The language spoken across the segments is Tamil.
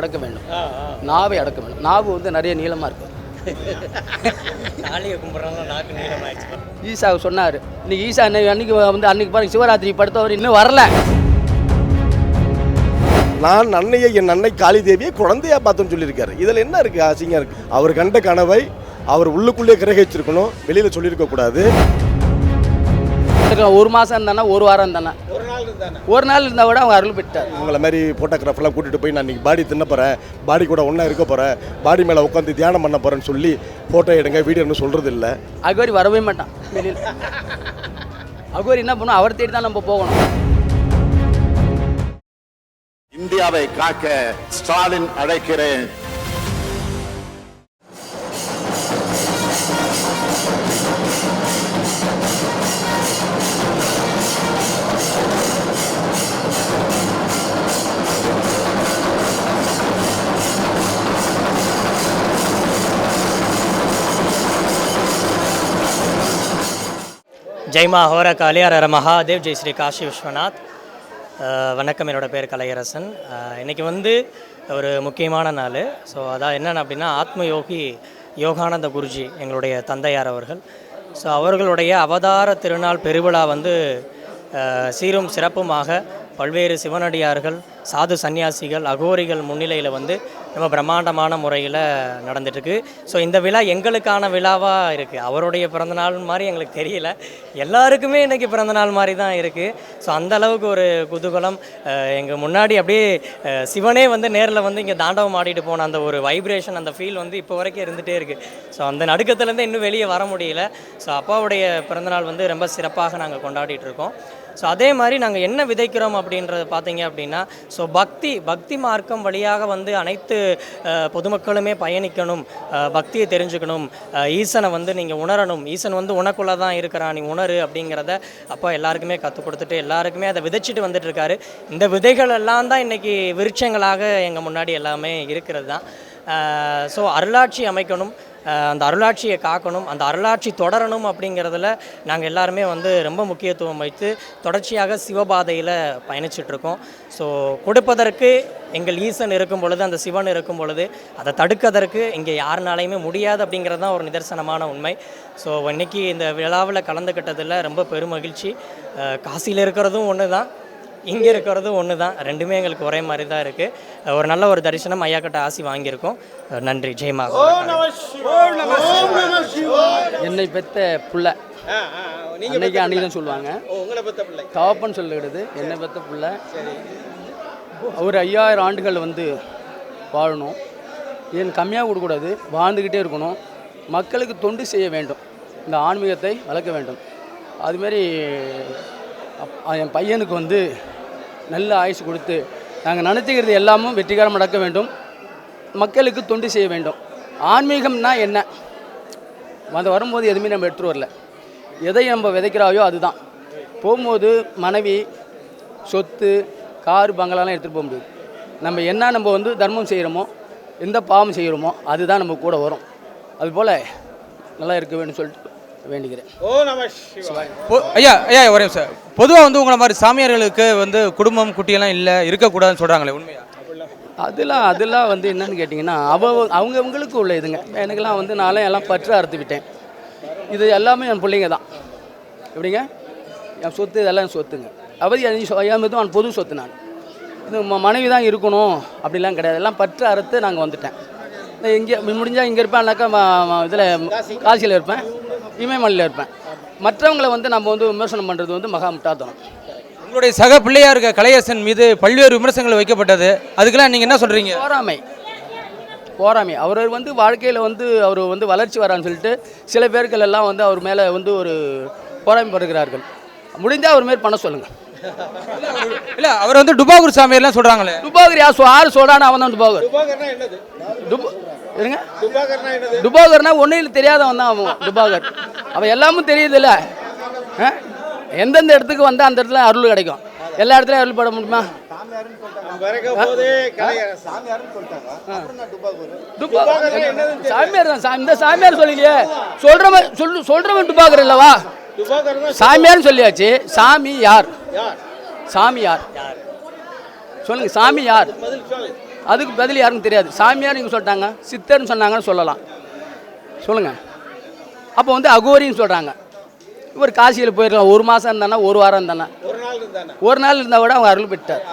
அடக்க வேண்டும். நாவை அடக்க வேண்டும். நாவு வந்து நிறைய நீளமாக இருக்கு. தாலியை கும்பிட்றாங்க நாக்கு நீளமாயிடுச்சு. ஈசா சொன்னார். இன்னைக்கு ஈசா அன்னைக்கு வந்து அன்னைக்கு பாருங்க சிவராத்திரி படுத்தவர் இன்னும் வரல. நான் அன்னையை என் அன்னை காளி தேவியை குழந்தையா பார்த்தோன்னு சொல்லியிருக்காரு. இதில் என்ன இருக்கு? அசிங்கம் இருக்கு. அவர் கண்ட கனவை அவர் உள்ளுக்குள்ளே கிரகிச்சிருக்கணும். வெளியில் சொல்லியிருக்க கூடாது ஒரு மாதம் இருந்தானா ஒரு வாரம் இருந்தானா? ஒரு நாள் இருந்தால் கூட அவங்க அருள் பெற்றார். உங்களை மாதிரி ஃபோட்டோகிராஃபர்லாம் கூட்டிகிட்டு போய் நான் இன்னைக்கு பாடி தின்ன போகிறேன் பாடி கூட ஒன்றா இருக்க போகிறேன் பாடி மேலே உட்காந்து தியானம் பண்ண போகிறேன்னு சொல்லி ஃபோட்டோ எடுங்க வீடியோன்னு சொல்கிறது இல்லை. அகோரி வரவே மாட்டான் வெளியில். அகோரி என்ன பண்ணும்? அவர் தேடி தான் நம்ம போகணும். இந்தியாவை காக்க ஸ்டாலின் அழைக்கிறேன். ஜெய்மா ஹோர காளியாரர மகாதேவ் ஜெய் ஸ்ரீ காஷி விஸ்வநாத். வணக்கம் என்னோட பேர் கலையரசன். இன்றைக்கி வந்து ஒரு முக்கியமான நாள். ஸோ அதான் என்னென்ன அப்படின்னா ஆத்ம யோகி யோகானந்த குருஜி எங்களுடைய தந்தையார் அவர்கள். ஸோ அவர்களுடைய அவதார திருநாள் பெருவிழா வந்து சீரும் சிறப்புமாக பல்வேறு சிவனடியார்கள் சாது சந்நியாசிகள் அகோரிகள் முன்னிலையில் வந்து ரொம்ப பிரம்மாண்டமான முறையில் நடந்துட்டுருக்கு. ஸோ இந்த விழா எங்களுக்கான விழாவாக இருக்குது அவருடைய பிறந்தநாள் மாதிரி எங்களுக்கு தெரியல. எல்லாருக்குமே இன்றைக்கி பிறந்தநாள் மாதிரி தான் இருக்குது ஸோ அந்த அளவுக்கு ஒரு குதூகலம். எங்கள் முன்னாடி அப்படியே சிவனே வந்து நேரில் வந்து இங்கே தாண்டவம் ஆடிட்டு போன அந்த ஒரு வைப்ரேஷன் அந்த ஃபீல் வந்து இப்போ வரைக்கும் இருந்துகிட்டே இருக்குது ஸோ அந்த நடுக்கத்துலேருந்து இன்னும் வெளியே வர முடியல. ஸோ அப்பாவுடைய பிறந்தநாள் வந்து ரொம்ப சிறப்பாக நாங்கள் கொண்டாடிட்டு இருக்கோம். ஸோ அதே மாதிரி நாங்கள் என்ன விதைக்கிறோம் அப்படின்றது பார்த்தீங்க அப்படின்னா ஸோ பக்தி பக்தி மார்க்கம் வழியாக வந்து அனைத்து பொதுமக்களுமே பயணிக்கணும் பக்தியை தெரிஞ்சுக்கணும் ஈசனை வந்து நீங்கள் உணரணும் ஈசன் வந்து உனக்குள்ளே தான் இருக்கிறான் நீ உணரு அப்படிங்கிறத அப்போ எல்லாருக்குமே கற்றுக் கொடுத்துட்டு எல்லாருக்குமே அதை விதைச்சிட்டு வந்துட்டு இருக்காரு இந்த விதைகள் எல்லாம் தான் இன்றைக்கி விருட்சங்களாக எங்கள் முன்னாடி எல்லாமே இருக்கிறது தான். ஸோ அருளாட்சி அமைக்கணும் அந்த அருளாட்சியை காக்கணும் அந்த அருளாட்சி தொடரணும் அப்படிங்கிறதுல நாங்கள் எல்லாருமே வந்து ரொம்ப முக்கியத்துவம் வைத்து தொடர்ச்சியாக சிவபாதையில் பயணிச்சிட்ருக்கோம். ஸோ கொடுப்பதற்கு எங்கள் ஈசன் இருக்கும் பொழுது அந்த சிவன் இருக்கும் பொழுது அதை தடுக்கதற்கு இங்கே யாருனாலையுமே முடியாது அப்படிங்கிறது தான் ஒரு நிதர்சனமான உண்மை. ஸோ இன்றைக்கி இந்த விழாவில் கலந்துக்கிட்டதில் ரொம்ப பெருமகிழ்ச்சி. காசியில் இருக்கிறதும் ஒன்று தான் இங்கே இருக்கிறதும் ஒன்று தான் ரெண்டுமே எங்களுக்கு ஒரே மாதிரி தான் இருக்குது ஒரு நல்ல ஒரு தரிசனம் ஐயா கிட்ட ஆசி வாங்கியிருக்கோம். நன்றி. ஜெயமா என்னை பெத்த புள்ள. அன்னைக்கு அன்னைக்கு தான் சொல்லுவாங்க. தவப்பன் சொல்லிடுது. என்னை பெத்த புள்ள. அவர் ஐயாயிரம் ஆண்டுகள் வந்து வாழணும். ஏன் கம்மியாக கொடுக்கூடாது வாழ்ந்துக்கிட்டே இருக்கணும். மக்களுக்கு தொண்டு செய்ய வேண்டும். இந்த ஆன்மீகத்தை வளர்க்க வேண்டும். அதுமாரி அப்- என் பையனுக்கு வந்து நல்ல ஆயுசு கொடுத்து நாங்கள் நினைத்துக்கிறது எல்லாமும் வெற்றிகரம் நடக்க வேண்டும். மக்களுக்கு தொண்டு செய்ய வேண்டும். ஆன்மீகம்னா என்ன? அது வரும்போது எதுவுமே நம்ம எடுத்துகிட்டு வரல. எதை நம்ம விதைக்கிறாயோ அதுதான். போகும்போது மனைவி சொத்து கார் பங்களாலாம் எடுத்துகிட்டு போக முடியாது. நம்ம என்ன நம்ம வந்து தர்மம் செய்கிறோமோ எந்த பாவம் செய்கிறோமோ அதுதான் நம்ம கூட வரும். அதுபோல் நல்லா இருக்க வேண்டும் சொல்லிட்டு வேண்டிக்கிறேன். பொ- ஐயா ஐயா ஒரே சார் பொதுவாக வந்து உங்களை மாதிரி சாமியார்களுக்கு வந்து குடும்பம் குட்டியெல்லாம் இல்லை இருக்கக்கூடாதுன்னு சொல்கிறாங்களே உண்மையா? அதெல்லாம் அதெல்லாம் வந்து என்னன்னு கேட்டிங்கன்னா அவ அவங்கவுங்களுக்கு உள்ள இதுங்க. எனக்கெல்லாம் வந்து நானே எல்லாம் பற்று அறுத்து விட்டேன். இது எல்லாமே என் பிள்ளைங்க தான். எப்படிங்க? என் சொத்து இதெல்லாம் என் சொத்துங்க. அவதி என் சொ- என் மீது அவன் பொது சொத்து நான். இது ம- மனைவி தான் இருக்கணும் அப்படிலாம் கிடையாது. எல்லாம் பற்று அறுத்து நாங்கள் வந்துட்டேன். நான் இங்கே முடிஞ்சால் இங்கே இருப்பேன்னாக்கா இதில் காசியில் இருப்பேன். இமயமலையில் இருப்பேன். மற்றவங்களை வந்து நம்ம வந்து விமர்சனம் பண்ணுறது வந்து மகா முட்டாள்தனம். உங்களுடைய சக பிள்ளையா இருக்க கலையரசன் மீது பல்வேறு விமர்சனங்கள் வைக்கப்பட்டது. அதுக்கெல்லாம் நீங்கள் என்ன சொல்கிறீங்க போராமை. போராமை. அவர் வந்து வாழ்க்கையில் வந்து அவர் வந்து வளர்ச்சி வரான்னு சொல்லிட்டு சில பேர்கள் எல்லாம் வந்து அவர் மேலே வந்து ஒரு போராமை படுகிறார்கள். முடிஞ்சால் அவர் மாரி பண்ண சொல்லுங்கள் இல்லை அவர் வந்து டுபாகூர் சாமியார்லாம் சொல்கிறாங்களே டுபாகர் யார் சொ- யார் சொல்கிறான்னு அவன் தான் டுபாகர் டுபா இருங்க. டுபாகர்னா ஒன்றும் தெரியாதவன் தான் அவன் டுபாகர் அவன் எல்லாமும் தெரியுதுல்ல? எந்தெந்த இடத்துக்கு வந்தால் அந்த இடத்துல அருள் கிடைக்கும். எல்லா இடத்துலையும் அருள் பட முடியுமா? சாமியார் தான். இந்த சாமியார் சொல்லலையே. சொல்றவன் சொல்லு சொல்றவன் டுபாகர் இல்லவா? சாமியார்னு சொல்லியாச்சு. சாமி யார்? சாமி யார்? சொல்லுங்க சாமி யார் அதுக்கு பதில் யாருக்கும் தெரியாது. சாமியார் நீங்கள் சொல்லிட்டாங்க சித்தர்னு சொன்னாங்கன்னு சொல்லலாம். சொல்லுங்கள் அப்போ வந்து அகோரின்னு சொல்கிறாங்க இவர் காசியில் போயிருக்கலாம். ஒரு மாதம் இருந்தானா ஒரு வாரம் இருந்தானா? ஒரு நாள் இருந்தானே? ஒரு நாள் இருந்தால் கூட அவங்க அருள் பெற்றார்.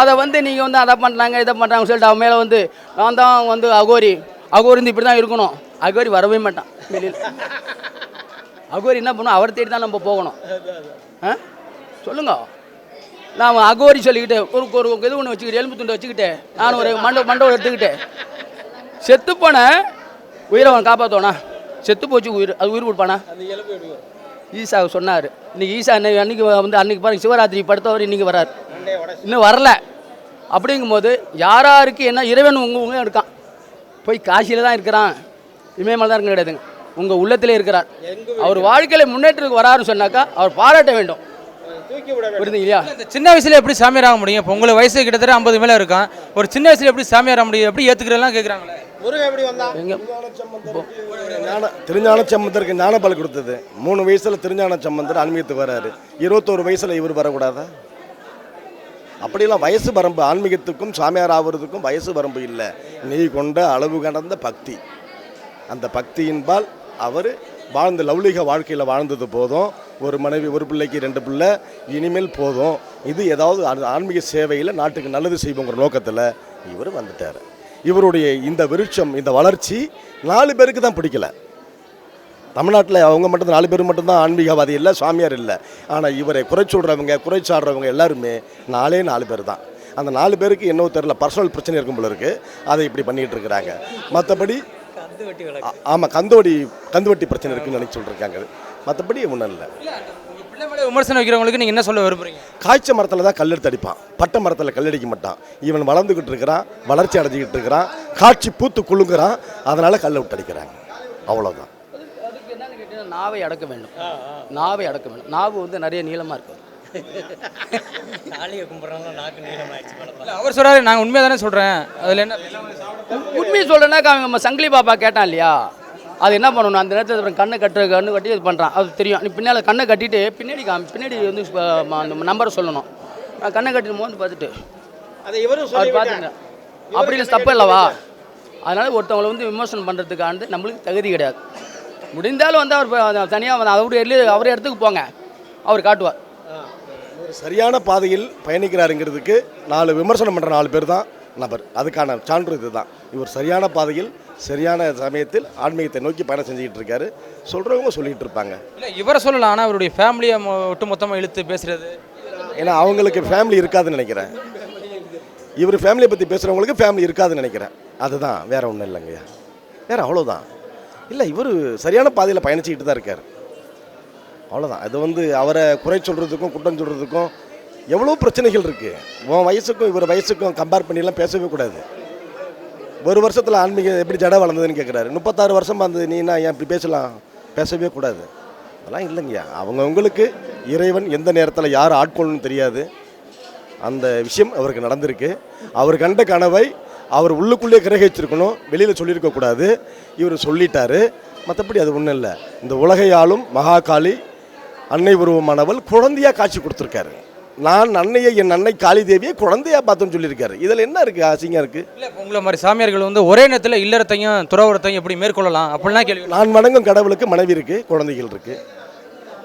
அதை வந்து நீங்கள் வந்து அதை பண்ணுறாங்க இதை பண்ணுறாங்க சொல்லிட்டு அவன் மேலே வந்து நான் தான் வந்து அகோரி. அகோரி வந்து இப்படி தான் இருக்கணும். அகோரி வரவே மாட்டான். வெளியில். அகோரி என்ன பண்ணும்? அவர் தேடி தான் நம்ம போகணும். ஆ? சொல்லுங்க. நான் அகோரி சொல்லிக்கிட்டு ஒரு ஒரு இது ஒன்று வச்சுக்கிட்டு எலும்பு துண்டை வச்சுக்கிட்டு நான் ஒரு மண்டை மண்டபம் எடுத்துக்கிட்டு. செத்து போன உயிரை அவன் காப்பாற்றுவானா செத்து போச்சு உயிர் அது உயிர் கொடுப்பானா? ஈசா சொன்னார். இன்னைக்கு ஈசா அன்னைக்கு வந்து அன்னைக்கு பாருங்க சிவராத்திரி படுத்தவர் இன்னைக்கு வரார். இன்னும் வரல. அப்படிங்கும்போது யாராருக்கு என்ன இறைவன் உங்க உங்க இருக்கான். போய் காசியில் தான் இருக்கிறான். இமயமலை தான் இருக்க கிடையாதுங்க உங்கள் உள்ளத்திலே இருக்கிறார். அவர் வாழ்க்கையில் முன்னேற்றத்துக்கு வராருன்னு சொன்னாக்கா அவர் பாராட்ட வேண்டும். தூக்கி விட வேண்டும். புரியுதுங்க இல்லையா இந்த சின்ன வயசுல எப்படி சாமியார் ஆக முடியும்? இப்போ உங்களுக்கு வயசு கிட்டத்தட்ட ஐம்பது மேலே இருக்கான் ஒரு சின்ன வயசுல எப்படி சாமியார் ஆக முடியும்? எப்படி ஏற்றுக்கிறலாம் கேட்குறாங்களே முருகன் எப்படி வந்தான்? எங்க? ஞான திருஞான சம்பந்தருக்கு ஞானபால் கொடுத்தது. மூணு வயசுல திருஞான சம்பந்தர் ஆன்மீகத்துக்கு வராரு. இருபத்தோரு வயசுல இவர் வரக்கூடாதா? அப்படிலாம் வயசு வரம்பு ஆன்மீகத்துக்கும் சாமியார் ஆவறதுக்கும் வயசு வரம்பு இல்லை. நீ கொண்ட அளவு கடந்த பக்தி. அந்த பக்தியின்பால் அவர் வாழ்ந்த லவ்லிக வாழ்க்கையில் வாழ்ந்தது போதும். ஒரு மனைவி ஒரு பிள்ளைக்கு ரெண்டு பிள்ளை இனிமேல் போதும். இது ஏதாவது ஆன்மீக சேவையில் நாட்டுக்கு நல்லது செய்வோங்கிற நோக்கத்தில் இவர் வந்துட்டார். இவருடைய இந்த விருட்சம் இந்த வளர்ச்சி நாலு பேருக்கு தான் பிடிக்கல. தமிழ்நாட்டில் அவங்க மட்டும் நாலு பேர் மட்டும்தான் ஆன்மீகவாதி இல்லை சாமியார் இல்லை. ஆனால் இவரை குறை சொல்கிறவங்க குறை சாடுறவங்க எல்லாருமே நாலே நாலு பேர் தான். அந்த நாலு பேருக்கு என்னவோ தெரில பர்சனல் பிரச்சனை இருக்கும் போல இருக்குது அதை இப்படி பண்ணிகிட்டு இருக்கிறாங்க. மற்றபடி ஆமாம் கந்துவடி கந்துவட்டி பிரச்சனை இருக்குன்னு நினைச்சு சொல்லிருக்காங்க மற்றபடி ஒன்றும் இல்லை. உங்க பிள்ளை மேலே விமர்சனம் வைக்கிறவங்களுக்கு நீங்கள் என்ன சொல்ல விரும்புறீங்க? காய்ச்ச மரத்தில் தான் கல்லெடுத்து அடிப்பான். பட்டை மரத்தில் கல்லடிக்க மாட்டான். இவன் வளர்ந்துக்கிட்டு இருக்கிறான் வளர்ச்சி அடைஞ்சிக்கிட்டு இருக்கிறான் காட்சி பூத்து குலுங்குறான் அதனால் கல்லை விட்டு அடிக்கிறாங்க. அவ்வளோதான் அதுக்கு என்னன்னு கேட்டீங்கன்னா நாவை அடக்க வேண்டும். நாவை அடக்க வேண்டும். நாவு வந்து நிறைய நீளமாக கும்பிட்றவங்க நாக்கு இல்லை அவர் சொல்றாரு நான் உண்மையாக தானே சொல்கிறேன் அதில் என்ன உண்மையை சொல்கிறேன்னாக்கா அவங்க நம்ம சங்கிலி பாப்பா கேட்டான் இல்லையா? அது என்ன பண்ணணும்? அந்த நேரத்தில் அப்புறம் கண்ணை கட்டு கண்ணு கட்டி இது பண்ணுறான் அது தெரியும். நீ பின்னால் கண்ணை கட்டிட்டு பின்னாடி பின்னாடி வந்து அந்த நம்பரை சொல்லணும். நான் கண்ணை கட்டிட்டு மோந்து பார்த்துட்டு. அதை இவரும் அவர் பார்த்துங்க. அப்படி இல்லை தப்பு இல்லவா அதனால் ஒருத்தவங்களை வந்து விமர்சனம் பண்ணுறதுக்காண்டு நம்மளுக்கு தகுதி கிடையாது. முடிந்தாலும் வந்து அவர் தனியாக வந்து அவருடைய இடத்துல- அவர் இடத்துக்கு போங்க. அவர் காட்டுவார். ஒரு சரியான பாதையில் பயணிக்கிறாருங்கிறதுக்கு நாலு விமர்சனம் பண்ணுற நாலு பேர் தான். நபர். அதுக்கான சான்று இதுதான். இவர் சரியான பாதையில் சரியான சமயத்தில் ஆன்மீகத்தை நோக்கி பயணம் செஞ்சுக்கிட்டு இருக்காரு சொல்கிறவங்க சொல்லிகிட்டு இருப்பாங்க இல்லை இவரை சொல்லலாம் ஆனால் அவருடைய ஃபேமிலியை ஒட்டு மொத்தமாக இழுத்து பேசுறது. ஏன்னா அவங்களுக்கு ஃபேமிலி இருக்காதுன்னு நினைக்கிறேன். இவர் ஃபேமிலியை பற்றி பேசுகிறவங்களுக்கு ஃபேமிலி இருக்காதுன்னு நினைக்கிறேன். அதுதான் வேற ஒன்றும் இல்லைங்கய்யா வேற அவ்வளோதான் இல்லை இவர் சரியான பாதையில் பயணிச்சுக்கிட்டு தான் இருக்கார். அவ்வளோதான் அது வந்து அவரை குறை சொல்கிறதுக்கும் குற்றம் சொல்கிறதுக்கும் எவ்வளோ பிரச்சனைகள் இருக்குது உன் வயசுக்கும் இவர் வயசுக்கும் கம்பேர் பண்ணிலாம் பேசவே கூடாது. ஒரு வருஷத்தில் ஆன்மீக எப்படி ஜட வளர்ந்ததுன்னு கேட்குறாரு முப்பத்தாறு வருஷம் வந்தது நீனா ஏன் இப்படி பேசலாம்? பேசவே கூடாது. அதெல்லாம் இல்லைங்கய்யா. அவங்கவுங்களுக்கு இறைவன் எந்த நேரத்தில் யார் ஆட்கொள்ளணும்னு தெரியாது. அந்த விஷயம் அவருக்கு நடந்திருக்கு. அவர் கண்ட கனவை அவர் உள்ளுக்குள்ளே கிரகிச்சிருக்கணும். வெளியில் சொல்லியிருக்கக்கூடாது இவர் சொல்லிட்டாரு. மற்றபடி அது ஒன்றும் இல்லை. இந்த உலகையாலும் மகாகாளி அன்னை உருவமானவள் குழந்தையாக காட்சி கொடுத்துருக்காரு. நான் அன்னையை என் அன்னை காளி தேவியை குழந்தையா பார்த்தோன்னு சொல்லியிருக்காரு. இதில் என்ன இருக்குது அசிங்கம் இருக்குது இல்லை உங்களை மாதிரி சாமியார்கள் வந்து ஒரே நேரத்தில் இல்லறத்தையும் துறவரத்தையும் எப்படி மேற்கொள்ளலாம்? அப்படிலாம் கேள்வி நான் வணங்கும் கடவுளுக்கு மனைவி இருக்குது குழந்தைகள் இருக்குது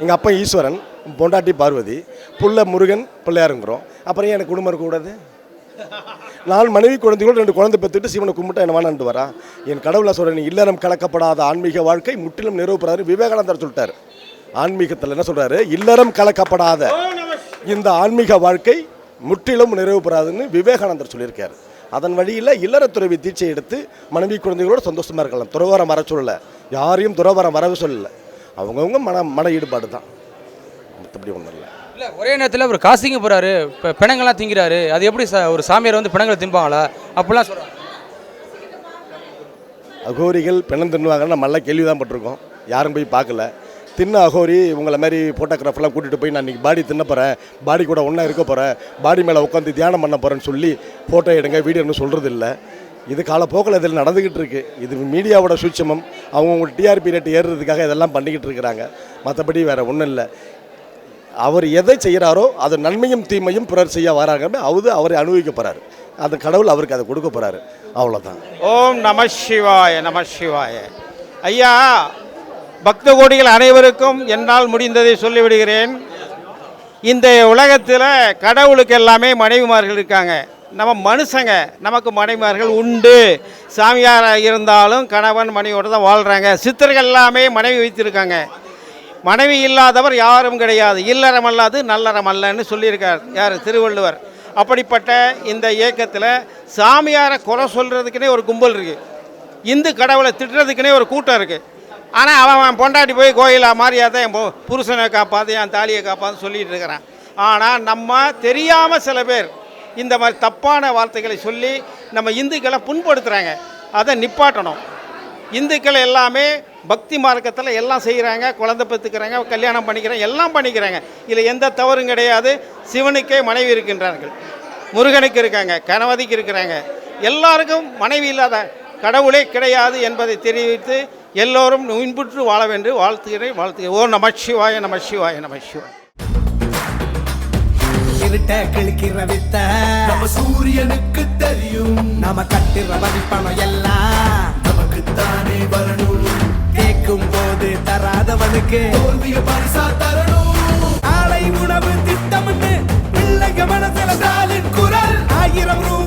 எங்கள் அப்பா ஈஸ்வரன் பொண்டாட்டி பார்வதி புள்ள முருகன் பிள்ளையாருங்கிறோம். அப்புறம் எனக்கு குடும்பம் இருக்கக்கூடாது நான் மனைவி குழந்தைகளோடு ரெண்டு குழந்தை பெற்றுட்டு சிவனை கும்பிட்டா என்ன வேணான்ட்டு வரா என் கடவுளை சொல்கிறேன் இல்லறம் கலக்கப்படாத ஆன்மீக வாழ்க்கை முற்றிலும் நிறுவப்படாது விவேகானந்தர் சொல்லிட்டார். ஆன்மீகத்தில் என்ன சொல்கிறாரு இல்லறம் கலக்கப்படாத. இந்த ஆன்மீக வாழ்க்கை முற்றிலும் நிறைவுபெறாதுன்னு விவேகானந்தர் சொல்லியிருக்காரு. அதன் வழியில் இல்லறத்துறவி தீட்சை எடுத்து மனைவி குழந்தைகளோட சந்தோஷமாக இருக்கலாம். துறவரம் வர சொல்லலை. யாரையும் துறவரம் வரவே சொல்லலை. அவங்கவுங்க மன மன ஈடுபாடு தான். மற்றபடி ஒன்றும் இல்லை. இல்லை ஒரே நேரத்தில் அவர் காசிங்க போகிறாரு இப்போ பிணங்கள்லாம் திங்கிறாரு. அது எப்படி சா ஒரு சாமியார் வந்து பிணங்களை திம்பாங்களா அப்படிலாம் சொல்கிறாங்க அகோரிகள் பிணம் தின்னுவாங்கன்னு நம்ம எல்லாம் கேள்வி தான் பட்டிருக்கோம். யாரும் போய் பார்க்கல. தின்ன அகோரி உங்களை மாதிரி ஃபோட்டோகிராஃபர்லாம் கூட்டிகிட்டு போய் நான் இன்றைக்கி பாடி தின்ன போகிறேன் பாடி கூட ஒன்றா இருக்க போகிறேன் பாடி மேலே உட்காந்து தியானம் பண்ண போகிறேன்னு சொல்லி ஃபோட்டோ எடுங்க வீடியோன்னு சொல்கிறது இல்லை இது காலப்போக்கில் இதில் நடந்துக்கிட்டு இருக்கு. இது மீடியாவோட சூட்சமம். அவங்கவுங்க டிஆர்பி ரேட் ஏறுறதுக்காக இதெல்லாம் பண்ணிக்கிட்டு இருக்கிறாங்க. மற்றபடி வேறு ஒன்றும் இல்லை. அவர் எதை செய்கிறாரோ அது நன்மையும் தீமையும் பிறர் செய்ய வராங்க அவர் அவரை அனுபவிக்க போகிறாரு அந்த கடவுள் அவருக்கு அதை கொடுக்க போகிறாரு அவ்வளோதான் ஓம் நம சிவாய நம சிவாய. ஐயா பக்த கோடிகள் அனைவருக்கும் என்னால் முடிந்ததை சொல்லிவிடுகிறேன். இந்த உலகத்தில் கடவுளுக்கு எல்லாமே மனைவிமார்கள் இருக்காங்க. நம்ம மனுஷங்க நமக்கு மனைவிமார்கள் உண்டு. சாமியாராக இருந்தாலும் கணவன் மனைவியோடு தான் வாழ்கிறாங்க சித்தர்கள் எல்லாமே மனைவி வைத்திருக்காங்க. மனைவி இல்லாதவர் யாரும் கிடையாது. இல்லறம் அல்லாது நல்லறம் அல்லன்னு சொல்லியிருக்கார். யார்? திருவள்ளுவர். அப்படிப்பட்ட இந்த இயக்கத்தில் சாமியாரை குறை சொல்கிறதுக்குனே ஒரு கும்பல் இருக்குது இந்து கடவுளை திட்டுறதுக்குனே ஒரு கூட்டம் இருக்குது ஆனால் அவன் அவன் பொண்டாட்டி போய் கோயிலா தான் என் புருஷனை காப்பாற்று என் தாலியை காப்பான்னு சொல்லிட்டு இருக்கிறான். ஆனால் நம்ம தெரியாமல் சில பேர் இந்த மாதிரி தப்பான வார்த்தைகளை சொல்லி நம்ம இந்துக்களை புண்படுத்துகிறாங்க அதை நிப்பாட்டணும். இந்துக்கள் எல்லாமே பக்தி மார்க்கத்தில் எல்லாம் செய்கிறாங்க குழந்தை பெற்றுக்கிறாங்க கல்யாணம் பண்ணிக்கிறாங்க எல்லாம் பண்ணிக்கிறாங்க. இதில் எந்த தவறும் கிடையாது. சிவனுக்கே மனைவி இருக்கின்றார்கள். முருகனுக்கு இருக்காங்க கணவதிக்கு இருக்கிறாங்க. எல்லாருக்கும் மனைவி இல்லாத கடவுளே கிடையாது என்பதை தெரிவித்து எல்லோரும் இன்புற்று வாழ வேண்டும் வாழ்த்துகிறேன் வாழ்த்துகிறேன். ஓ நமச்சிவாய நமச்சிவாய நம இருட்ட கிழிக்கிற வித்த. நம்ம சூரியனுக்கு தெரியும். நம்ம கட்டுற வரிப்பணம் எல்லாம். நமக்கு தானே வரணும். கேட்கும் போது தராதவனுக்கு தோல்விய பரிசா தரணும். ஆலை உணவு திட்டம்னு பிள்ளைங்க மனசுல குரல். ஆயிரம் ரூபாய்